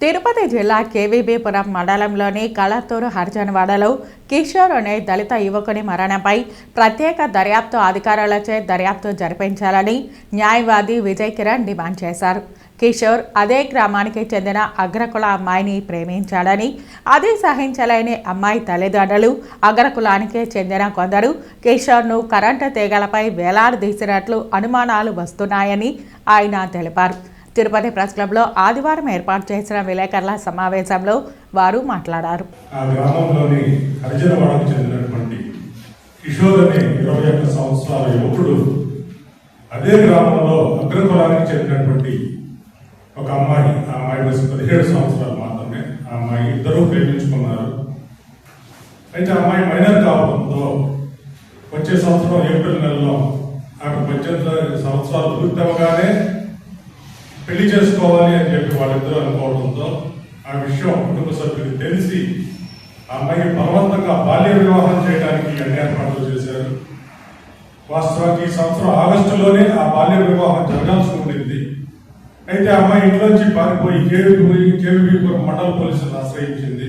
తిరుపతి జిల్లా కేవీబీపురం మండలంలోని కళత్తూరు హర్జన్వాడలో కిషోర్ అనే దళిత యువకుని మరణంపై ప్రత్యేక దర్యాప్తు అధికారులచే దర్యాప్తు జరిపించాలని న్యాయవాది విజయ్ కిరణ్ డిమాండ్ చేశారు. కిషోర్ అదే గ్రామానికి చెందిన అగ్రకుల అమ్మాయిని ప్రేమించాడని అదే సహించలేని అమ్మాయి తల్లిదండ్రులు అగ్రకులానికే చెందిన కొందరు కిషోర్ను కరెంటు తీగలపై వేలాడదీసినట్లు అనుమానాలు వస్తున్నాయని ఆయన తెలిపారు. తిరుపతి ప్రెస్ క్లబ్లో ఆదివారం ఏర్పాటు చేసిన విలేకరుల సమావేశంలో వారు మాట్లాడారు. ఆ గ్రామంలోని హరిజనవాడకు చెందినటువంటి కిషోర్ అనే ఇరవై ఒక్క సంవత్సరాల యువకుడు అదే గ్రామంలో అగ్రకులానికి చెందినటువంటి ఒక అమ్మాయి ఆ అమ్మాయి వయసు పదిహేడు సంవత్సరాలు మాత్రమే ఆ అమ్మాయి ఇద్దరూ ప్రేమించుకున్నారు. అయితే అమ్మాయి మైనర్ కావడంతో వచ్చే సంవత్సరం ఏప్రిల్ నెలలో ఆమె పద్దెనిమిది సంవత్సరాలు పూర్తవగానే పెళ్ళి చేసుకోవాలి అని చెప్పి వాళ్ళిద్దరూ అనుకోవడంతో ఆ విషయం కుటుంబ సభ్యులు తెలిసి ఆ బలవంతంగా బాల్య వివాహం చేయడానికి అన్ని ఏర్పాట్లు చేశారు. వాస్తవానికి ఈ సంవత్సరం ఆగస్టులోనే ఆ బాల్య వివాహం జరగాల్సి ఉండింది. అయితే అమ్మాయి ఇంట్లోంచి పారిపోయి కేవీ కేవీపురం మండల పోలీసులను ఆశ్రయించింది.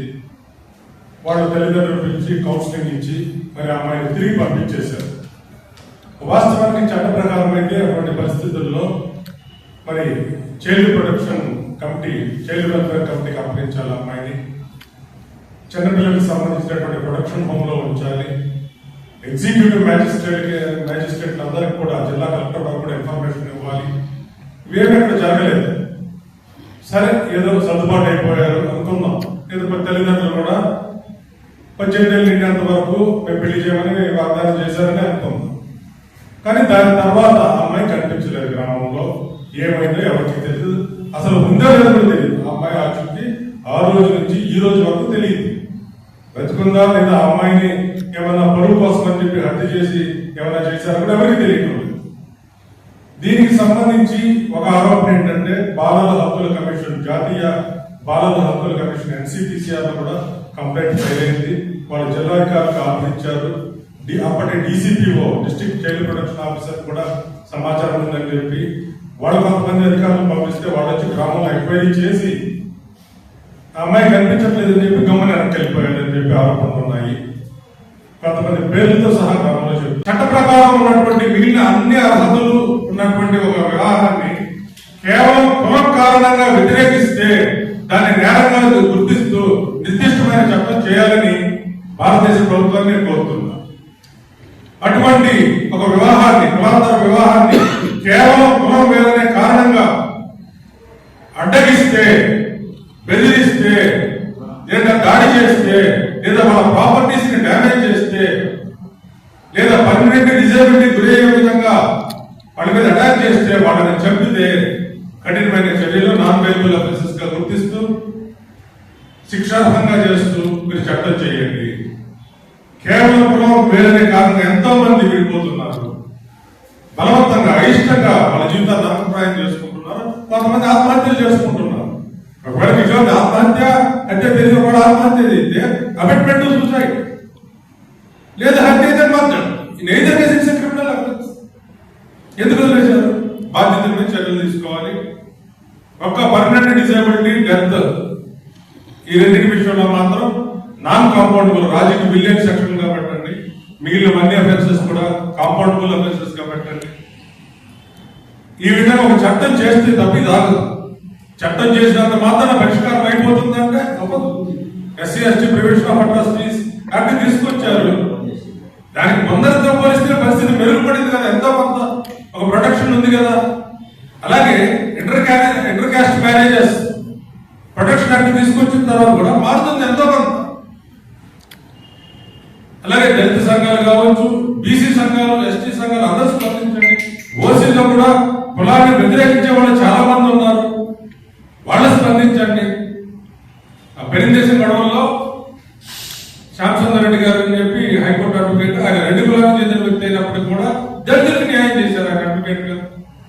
వాళ్ళ తల్లిదండ్రుల గురించి కౌన్సిలింగ్ ఇచ్చి మరి అమ్మాయిని తిరిగి పంపించేశారు. వాస్తవానికి చట్ట ప్రకారం అయితే అటువంటి పరిస్థితుల్లో మరి child protection committee child welfare కమిటీకి అప్పగించాలి అమ్మాయిని? చిన్నపిల్లలకు సంబంధించినటువంటి ప్రొడక్షన్ హోమ్లో ఉంచాలి. ఎగ్జిక్యూటివ్ మ్యాజిస్ట్రేట్ మ్యాజిస్ట్రేట్ అందరికి కూడా జిల్లా కలెక్టర్ కూడా ఇన్ఫర్మేషన్ ఇవ్వాలి. ఇవేమి అక్కడ జరగలేదు. సరే ఏదో సర్దుబాటు అయిపోయారు అనుకుందాం. ఏదో తల్లిదండ్రులు కూడా పద్దెనిమిది ఏళ్ళు నిండేంత వరకు మేము పెళ్ళి చేయమని వాగ్దానం చేశారని అనుకుందాం. కానీ దాని తర్వాత ఆ అమ్మాయి కనిపించలేదు గ్రామంలో. ఏమైందో ఎవరికి తెలియదు అసలు ఉందో లేదో తెలియదు ఆ అమ్మాయి ఆ చుట్టి ఆ రోజు నుంచి ఈ రోజు వరకు తెలియదు. బ్రతుకుందా లేదా ఆ అమ్మాయిని ఏమైనా పరువు కోసం అని చెప్పి హత్య చేసి ఏమైనా చేశారో కూడా ఎవరికి తెలియదు దీనికి సంబంధించి ఒక ఆరోపణ ఏంటంటే బాలల హక్కుల కమిషన్ జాతీయ బాలల హక్కుల కమిషన్ ఎన్సిపిసిఆర్ కూడా కంప్లైంట్ ఫైల్ అయింది. వాళ్ళు జిల్లాధికారులకు ఆహ్వానించారు అప్పటి DCPO district child protection officer కూడా సమాచారం ఉందని చెప్పి వాళ్ళు కొంతమంది అధికారులు పంపిస్తే వాళ్ళు వచ్చి గ్రామంలో ఎంక్వైరీ చేసి ఆ అమ్మాయి కనిపించట్లేదని చెప్పి గమ్మని వెనక్కి వెళ్ళిపోయాడని చెప్పి ఆరోపణలు ఉన్నాయి. కొంతమంది పేర్లతో సహా గ్రామంలో చెప్పారు చట్ట ప్రకారం ఉన్నటువంటి మిగిలిన అన్ని అర్హతలు ఉన్నటువంటి ఒక వివాహాన్ని కేవలం కులం కారణంగా వ్యతిరేకిస్తే దాన్ని నేరంగా గుర్తిస్తూ నిర్దిష్టమైన చట్టం చేయాలని భారతదేశ ప్రభుత్వాన్ని కోరుతున్నా అటువంటి ఒక వివాహాన్ని కులాంతర వివాహాన్ని కేవలం కులం వేరనే కారణంగా బెదిరిస్తే బెదిరిస్తే లేదా దాడి చేస్తే లేదా వాళ్ళ ప్రాపర్టీస్ని డ్యామేజ్ చేస్తే లేదా పర్మనెంట్ డిజేబిలిటీ గురయ్యే విధంగా వాళ్ళ మీద అటాక్ చేస్తే వాళ్ళని చంపితే కఠినమైన చర్యలు నాన్ బెయిలబుల్ అఫెన్సెస్గా గుర్తిస్తూ శిక్షార్హంగా చేస్తూ మీరు చట్టం చేయండి. కేవలం కులం వేరే కారణంగా ఎంతో మంది విడిపోతున్నారు. బలవంతంగా అయిష్టంగా వాళ్ళ జీవితాన్ని అభిప్రాయం చేసుకుంటున్నారు కొంతమంది ఆత్మహత్యలు చేసుకుంటున్నారు. అంటే తెలిసిన కూడా ఆత్మహత్య అయితే సూసైడ్ లేదా హత్య అయితే మాత్రం నేదర్ కేసెస్ క్రిమినల్ ఎందుకు వదిలేశారు? బాధ్యతల మీద చర్యలు తీసుకోవాలి. ఒక్క పర్మనెంట్ డిసేబిలిటీ డెత్ ఈ రెండింటి విషయంలో మాత్రం నాన్ కాంపౌండబుల్ రాజుకి బిలియన్ సెక్షన్గా పెట్టండి. మిగిలిన అన్ని అఫెన్సెస్ కూడా కాంపౌండబుల్ అఫెన్సెస్గా పెట్టండి. ఈ విధంగా ఒక చట్టం చేస్తే తప్పి దాగదు. చట్టం చేసినంత మాత్రం పరిష్కారం అయిపోతుందంటే అవ్వదు SC ST prevention of atrocities అన్ని తీసుకొచ్చారు. దానికి ముందరతో పోలిస్తే పరిస్థితి మెరుగుపడింది కదా ఎంతో కొంత ఒక ప్రొటెక్షన్ ఉంది కదా. అలాగే inter inter caste marriages protection act తీసుకొచ్చిన తర్వాత కూడా మారుతుంది ఎంతో కొంత. అలాగే దళిత సంఘాలు కావచ్చు బీసీ సంఘాలు ఎస్టీ సంఘాలు అందరూ స్పందించండి. ఓసీలో కూడా కులాన్ని వ్యతిరేకించే వాళ్ళు చాలా మంది ఉన్నారు వాళ్ళు స్పందించండి ఆ పెరిందేశం గొడవల్లో శ్యామసుందర్ రెడ్డి గారు అని చెప్పి హైకోర్టు అడ్వకేట్ ఆయన రెండు కులాలు చెందిన వ్యక్తి అయినప్పటికీ కూడా దళితులకు న్యాయం చేశారు ఆయన అడ్వకేట్ గారు.